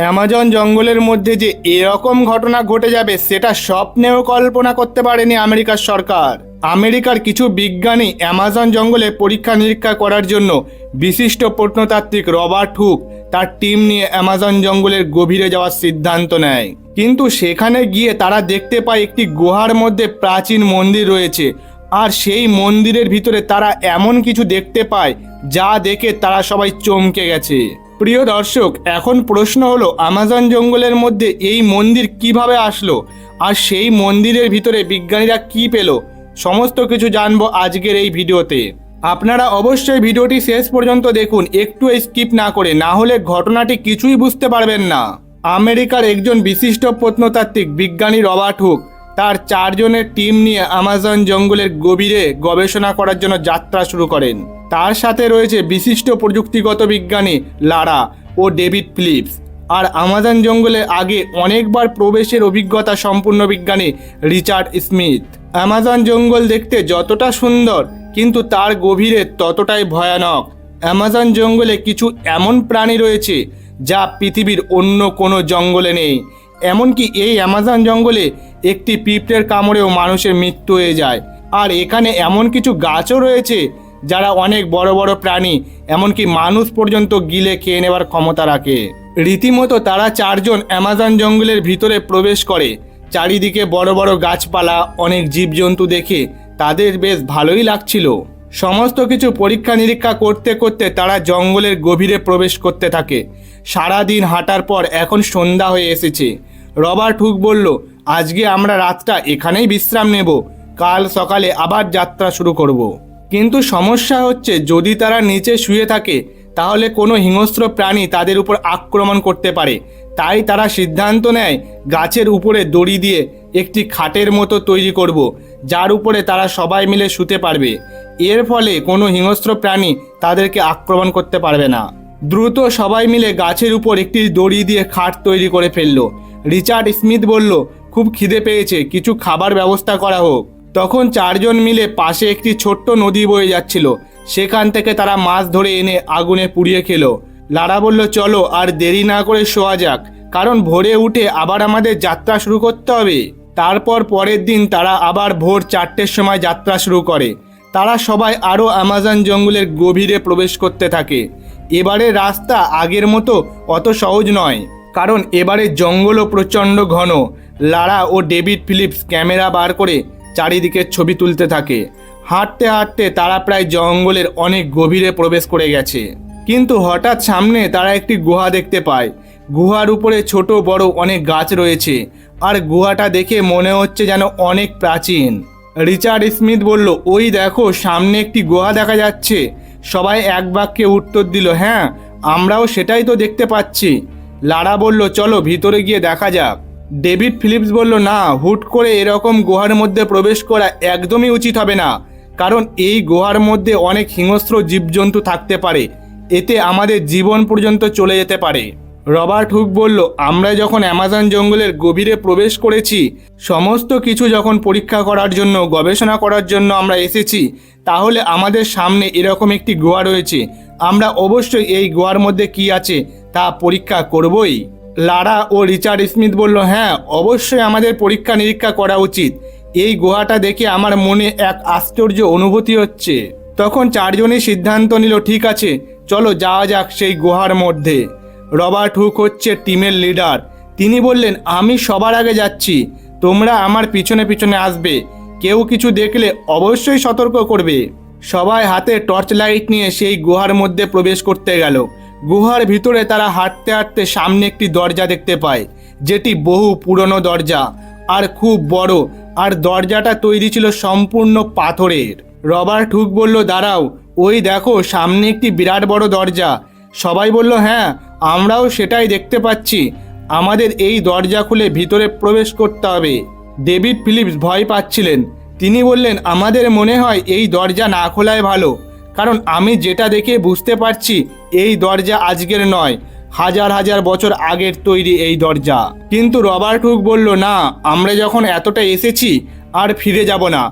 Amazon জঙ্গলের মধ্যে যে এরকম ঘটনা ঘটে যাবে, সেটা স্বপ্নেও কল্পনা করতে পারেনি আমেরিকার সরকার। আমেরিকার কিছু বিজ্ঞানী অ্যামাজন জঙ্গলে পরীক্ষা নিরীক্ষা করার জন্য বিশিষ্ট প্রত্নতাত্ত্বিক রবার্ট হুক তার টিম নিয়ে অ্যামাজন জঙ্গলের গভীরে যাওয়ার সিদ্ধান্ত নেয়। কিন্তু সেখানে গিয়ে তারা দেখতে পায় একটি গুহার মধ্যে প্রাচীন মন্দির রয়েছে। আর সেই মন্দিরের ভিতরে তারা এমন কিছু দেখতে পায়, যা দেখে তারা সবাই চমকে গেছে। প্রিয় দর্শক, এখন প্রশ্ন হলো, আমাজন জঙ্গলের মধ্যে এই মন্দির কীভাবে আসলো? আর সেই মন্দিরের ভিতরে বিজ্ঞানীরা কি পেল? সমস্ত কিছু জানব আজকের এই ভিডিওতে। আপনারা অবশ্যই ভিডিওটি শেষ পর্যন্ত দেখুন, একটু স্কিপ না করে, না হলে ঘটনাটি কিছুই বুঝতে পারবেন না। আমেরিকার একজন বিশিষ্ট প্রত্নতাত্ত্বিক বিজ্ঞানী রবার্ট হুক, তার চারজনের টিম নিয়ে আমাজন জঙ্গলের গভীরে গবেষণা করার জন্য যাত্রা শুরু করেন। তার সাথে রয়েছে বিশিষ্ট প্রযুক্তিগত বিজ্ঞানী লারা ও ডেভিড ফিলিপস। আর আমাজন জঙ্গলে আগে অনেকবার প্রবেশের অভিজ্ঞতা সম্পূর্ণ বিজ্ঞানী রিচার্ড স্মিথ। অ্যামাজন জঙ্গল দেখতে যতটা সুন্দর, কিন্তু তার গভীরে ততটাই ভয়ানক। অ্যামাজন জঙ্গলে কিছু এমন প্রাণী রয়েছে যা পৃথিবীর অন্য কোনো জঙ্গলে নেই। এমনকি এই অ্যামাজন জঙ্গলে একটি পিঁপড়ের কামড়েও মানুষের মৃত্যু হয়ে যায়। আর এখানে এমন কিছু গাছও রয়েছে যারা অনেক বড় বড় প্রাণী, এমনকি মানুষ পর্যন্ত গিলে খেয়ে নেবার ক্ষমতা রাখে। রীতিমতো তারা চারজন অ্যামাজন জঙ্গলের ভিতরে প্রবেশ করে। চারিদিকে বড় বড় গাছপালা, অনেক জীবজন্তু দেখে তাদের বেশ ভালোই লাগছিল। সমস্ত কিছু পরীক্ষা নিরীক্ষা করতে করতে তারা জঙ্গলের গভীরে প্রবেশ করতে থাকে। সারাদিন হাঁটার পর এখন সন্ধ্যা হয়ে এসেছে। রবার্ট হুক বলল, আজকে আমরা রাতটা এখানেই বিশ্রাম নেব। কাল সকালে আবার যাত্রা শুরু করব। কিন্তু সমস্যা হচ্ছে, যদি তারা নিচে শুয়ে থাকে, তাহলে কোনো হিংস্র প্রাণী তাদের উপর আক্রমণ করতে পারে। তাই তারা সিদ্ধান্ত নেয়, গাছের উপরে দড়ি দিয়ে একটি খাটের মতো তৈরি করব, যার উপরে তারা সবাই মিলে শুতে পারবে। এর ফলে কোনো হিংস্র প্রাণী তাদেরকে আক্রমণ করতে পারবে না। দ্রুত সবাই মিলে গাছের উপর একটি দড়ি দিয়ে খাট তৈরি করে ফেলল। রিচার্ড স্মিথ বলল, খুব খিদে পেয়েছে, কিছু খাবার ব্যবস্থা করা হোক। তখন চারজন মিলে পাশে একটি ছোট্ট নদী বয়ে যাচ্ছিল। সেখান থেকে তারা মাছ ধরে এনে আগুনে পুড়িয়ে খেলো। লারা বলল, চলো, আর দেরি না করে শোয়া যাক, কারণ ভোরে উঠে আবার আমাদের যাত্রা শুরু করতে হবে। তারপর পরের দিন তারা আবার ভোর চারটের সময় যাত্রা শুরু করে। তারা সবাই আরও আমাজন জঙ্গলের গভীরে প্রবেশ করতে থাকে। এবারে রাস্তা আগের মতো অত সহজ নয়, কারণ এবারে জঙ্গলও প্রচণ্ড ঘন। লারা ও ডেভিড ফিলিপস ক্যামেরা বার করে চারিদিকে ছবি তুলতে থাকে। হাঁটতে হাঁটতে তারা প্রায় জঙ্গলের অনেক গভীরে প্রবেশ করে গেছে। কিন্তু হঠাৎ সামনে তারা একটি গুহা দেখতে পায়। গুহার উপরে ছোট বড় অনেক গাছ রয়েছে আর গুহাটা দেখে মনে হচ্ছে যেন অনেক প্রাচীন। রিচার্ড স্মিথ বলল, ওই দেখো, সামনে একটি গুহা দেখা যাচ্ছে। সবাই এক বাক্যে উত্তর দিল হ্যাঁ আমরাও সেটাই তো দেখতে পাচ্ছি। লারা বলল, চলো ভিতরে গিয়ে দেখা যাক। ডেভিড ফিলিপস বলল, না, হুট করে এরকম গুহার মধ্যে প্রবেশ করা একদমই উচিত হবে না, কারণ এই গুহার মধ্যে অনেক হিংস্র জীবজন্তু থাকতে পারে। এতে আমাদের জীবন পর্যন্ত চলে যেতে পারে। রবার্ট হুক বলল, আমরা যখন অ্যামাজন জঙ্গলের গভীরে প্রবেশ করেছি, সমস্ত কিছু যখন পরীক্ষা করার জন্য, গবেষণা করার জন্য আমরা এসেছি, তাহলে আমাদের সামনে এরকম একটি গুহা রয়েছে। আমরা অবশ্যই এই গুহার মধ্যে কি আছে তা পরীক্ষা করবই। লারা ও রিচার্ড স্মিথ বলল হ্যাঁ অবশ্যই আমাদের পরীক্ষা নিরীক্ষা করা উচিত। এই গুহাটা দেখে আমার মনে এক আশ্চর্য অনুভূতি হচ্ছে। তখন চারজনই সিদ্ধান্ত নিল, ঠিক আছে, চলো যাওয়া যাক সেই গুহার মধ্যে। রবার্ট হুক হচ্ছে টিমের লিডার। তিনি বললেন, আমি সবার আগে যাচ্ছি। তোমরা আমার পিছনে পিছনে আসবে। কেউ কিছু দেখলে অবশ্যই সতর্ক করবে। সবাই হাতে টর্চ লাইট নিয়ে সেই গুহার মধ্যে প্রবেশ করতে গেল। গুহার ভিতরে তারা হাঁটতে হাঁটতে সামনে একটি দরজা দেখতে পায়, যেটি বহু পুরনো দরজা আর খুব বড়। আর দরজাটা তৈরি ছিল সম্পূর্ণ পাথরের। রবার্ট হুক বলল, দাঁড়াও, ওই দেখো, সামনে একটি বিরাট বড় দরজা। সবাই বলল হ্যাঁ আমরাও সেটাই দেখতে পাচ্ছি। আমাদের এই দরজা খুলে ভিতরে প্রবেশ করতে হবে। ডেভিড ফিলিপস ভয় পাচ্ছিলেন। তিনি বললেন, আমাদের মনে হয় এই দরজা না খোলাই ভালো। কারণ আমি যেটা দেখে বুঝতে পারছি, এই দরজা আজকের নয়। হাজার হাজার বছর আগের তৈরি এই দরজা। কিন্তু রবার্ট হুক বলল, না, আমরা যখন এতটা এসেছি, আর ফিরে যাব না।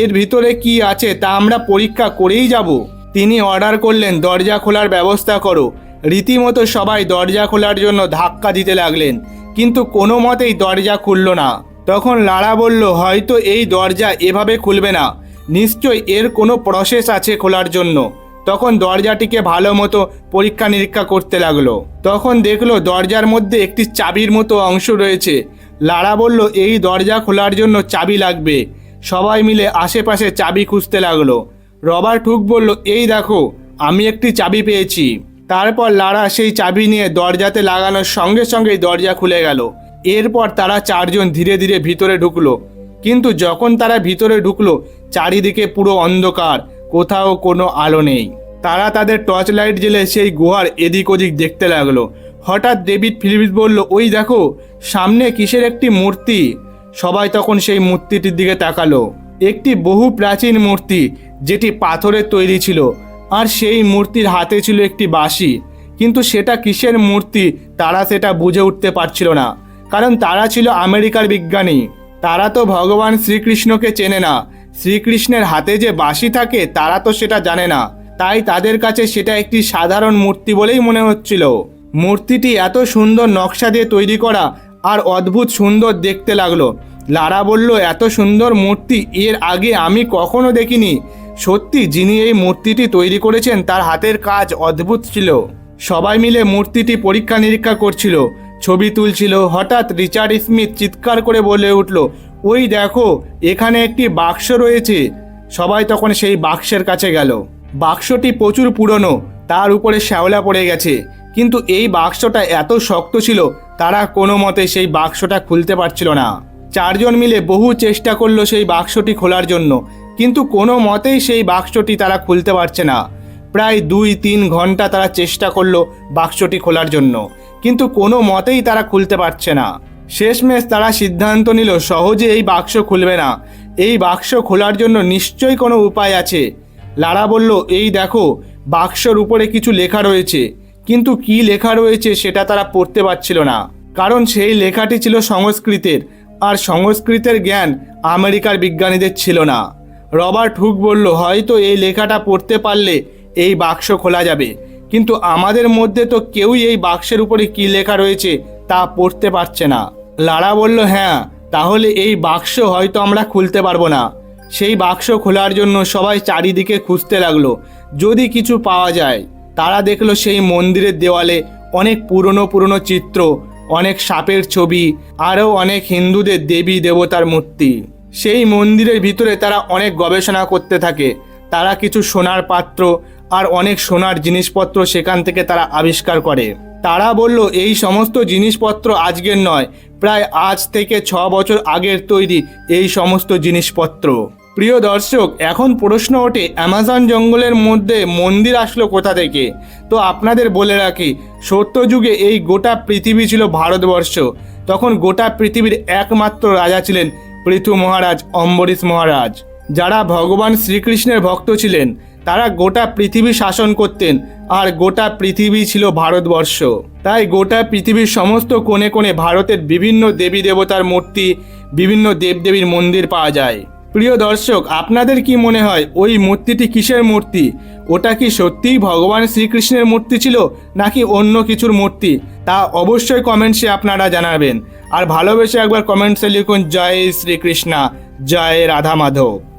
এর ভিতরে কি আছে তা আমরা পরীক্ষা করেই যাব। তিনি অর্ডার করলেন, দরজা খোলার ব্যবস্থা করো। রীতিমতো সবাই দরজা খোলার জন্য ধাক্কা দিতে লাগলেন, কিন্তু কোনো মতেই দরজা খুলল না। তখন লারা বলল, হয়তো এই দরজা এভাবে খুলবে না। নিশ্চয় এর কোনো প্রসেস আছে খোলার জন্য। তখন দরজাটিকে ভালো মতো পরীক্ষা নিরীক্ষা করতে লাগল। তখন দেখল দরজার মধ্যে একটি চাবির মতো অংশ রয়েছে। লারা বলল, এই দরজা খোলার জন্য চাবি লাগবে। সবাই মিলে আশেপাশে চাবি খুঁজতে লাগল। রবার্ট হুক বলল, এই দেখো, আমি একটি চাবি পেয়েছি। তারপর লারা সেই চাবি নিয়ে দরজাতে লাগানোর সঙ্গে সঙ্গেই দরজা খুলে গেল। এরপর তারা চারজন ধীরে ধীরে ভিতরে ঢুকলো। কিন্তু যখন তারা ভিতরে ঢুকলো, চারিদিকে পুরো অন্ধকার, কোথাও কোনো আলো নেই। তারা তাদের টর্চ লাইট জেলে সেই গুহার এদিক ওদিক দেখতে লাগল। হঠাৎ ডেভিড ফিলিপস বলল, ওই দেখো, সামনে কিসের একটি মূর্তি? সবাই তখন সেই মূর্তিটির দিকে তাকালো। একটি বহু প্রাচীন মূর্তি, যেটি পাথরের তৈরি ছিল, আর সেই মূর্তির হাতে ছিল একটি বাঁশি। কিন্তু সেটা কিসের মূর্তি, তারা সেটা বুঝে উঠতে পারছিল না, কারণ তারা ছিল আমেরিকার বিজ্ঞানী। তারা তো ভগবান শ্রীকৃষ্ণকে চেনে না। শ্রীকৃষ্ণের হাতে যে বাঁশি থাকে, তারা তো সেটা জানে না। তাই তাদের কাছে সেটা একটি সাধারণ মূর্তি বলেই মনে হচ্ছিল। মূর্তিটি এত সুন্দর নকশা দিয়ে তৈরি করা আর অদ্ভুত সুন্দর দেখতে লাগল। লারা বলল, এত সুন্দর মূর্তি, এর আগে আমি কখনো দেখিনি। সত্যি, যিনি এই মূর্তিটি তৈরি করেছেন, তার হাতের কাজ অদ্ভুত ছিল। সবাই মিলে মূর্তিটি পরীক্ষা নিরীক্ষা করছিল। ছবি তুলছিল। হঠাৎ রিচার্ড স্মিথ চিৎকার করে বলে উঠল, ওই দেখো, এখানে একটি বাক্স রয়েছে। সবাই তখন সেই বাক্সের কাছে গেল। বাক্সটি প্রচুর পুরনো, তার উপরে শ্যাওলা পড়ে গেছে। কিন্তু এই বাক্সটা এত শক্ত ছিল, তারা কোনো মতে সেই বাক্সটা খুলতে পারছিল না। চারজন মিলে বহু চেষ্টা করল সেই বাক্সটি খোলার জন্য, কিন্তু কোনো মতেই সেই বাক্সটি তারা খুলতে পারছে না। প্রায় দুই তিন ঘণ্টা তারা চেষ্টা করল বাক্সটি খোলার জন্য। কিন্তু কোনো মতেই তারা খুলতে পারছে না। শেষমেশ তারা সিদ্ধান্ত নিল, সহজে এই বাক্স খুলবে না। এই বাক্স খোলার জন্য নিশ্চয়ই কোনো উপায় আছে। লারা বলল, এই দেখো, বাক্সর উপরে কিছু লেখা রয়েছে। কিন্তু কি লেখা রয়েছে সেটা তারা পড়তে পারছিল না। কারণ সেই লেখাটি ছিল সংস্কৃতের, আর সংস্কৃতের জ্ঞান আমেরিকার বিজ্ঞানীদের ছিল না। রবার্ট হুক বলল, হয়তো এই লেখাটা পড়তে পারলে এই বাক্স খোলা যাবে। কিন্তু আমাদের মধ্যে তো কেউই এই বাক্সের উপরে কি লেখা রয়েছে তা পড়তে পারছে না। লারা বলল হ্যাঁ তাহলে এই বাক্স হয়তো আমরা খুলতে পারব না। সেই বাক্স খোলার জন্য সবাই চারিদিকে খুঁজতে লাগল। যদি কিছু পাওয়া যায়, তারা দেখল সেই মন্দিরের দেওয়ালে অনেক পুরনো পুরনো চিত্র, অনেক সাপের ছবি, আরও অনেক হিন্দুদের দেবী দেবতার মূর্তি। সেই মন্দিরের ভিতরে তারা অনেক গবেষণা করতে থাকে। তারা কিছু সোনার পাত্র আর অনেক সোনার জিনিসপত্র সেখান থেকে তারা আবিষ্কার করে। তারা বলল, এই সমস্ত জিনিসপত্র আজকের নয়, প্রায় আজ থেকে ছ বছর আগের তৈরি এই সমস্ত জিনিসপত্র। প্রিয় দর্শক, এখন প্রশ্ন ওঠে, অ্যামাজন জঙ্গলের মধ্যে মন্দির আসলো কোথা থেকে? তো আপনাদের বলে রাখি, সত্যযুগে এই গোটা পৃথিবী ছিল ভারতবর্ষ। তখন গোটা পৃথিবীর একমাত্র রাজা ছিলেন পৃথু মহারাজ অম্বরীশ মহারাজ। যারা ভগবান শ্রীকৃষ্ণের ভক্ত ছিলেন তারা গোটা পৃথিবী শাসন করতেন আর গোটা পৃথিবী ছিল ভারতবর্ষ। তাই গোটা পৃথিবীর সমস্ত কোণে কোণে ভারতের বিভিন্ন দেবী দেবতার মূর্তি, বিভিন্ন দেবদেবীর মন্দির পাওয়া যায়। প্রিয় দর্শক, আপনাদের কি মনে হয় ওই মূর্তিটি কিসের মূর্তি? ওটা কি সত্যিই ভগবান শ্রীকৃষ্ণের মূর্তি ছিল নাকি অন্য কিছুর মূর্তি? তা অবশ্যই কমেন্টসে আপনারা জানাবেন। আর ভালোবেসে একবার কমেন্টসে লিখুন, জয় শ্রীকৃষ্ণা, জয় রাধা মাধব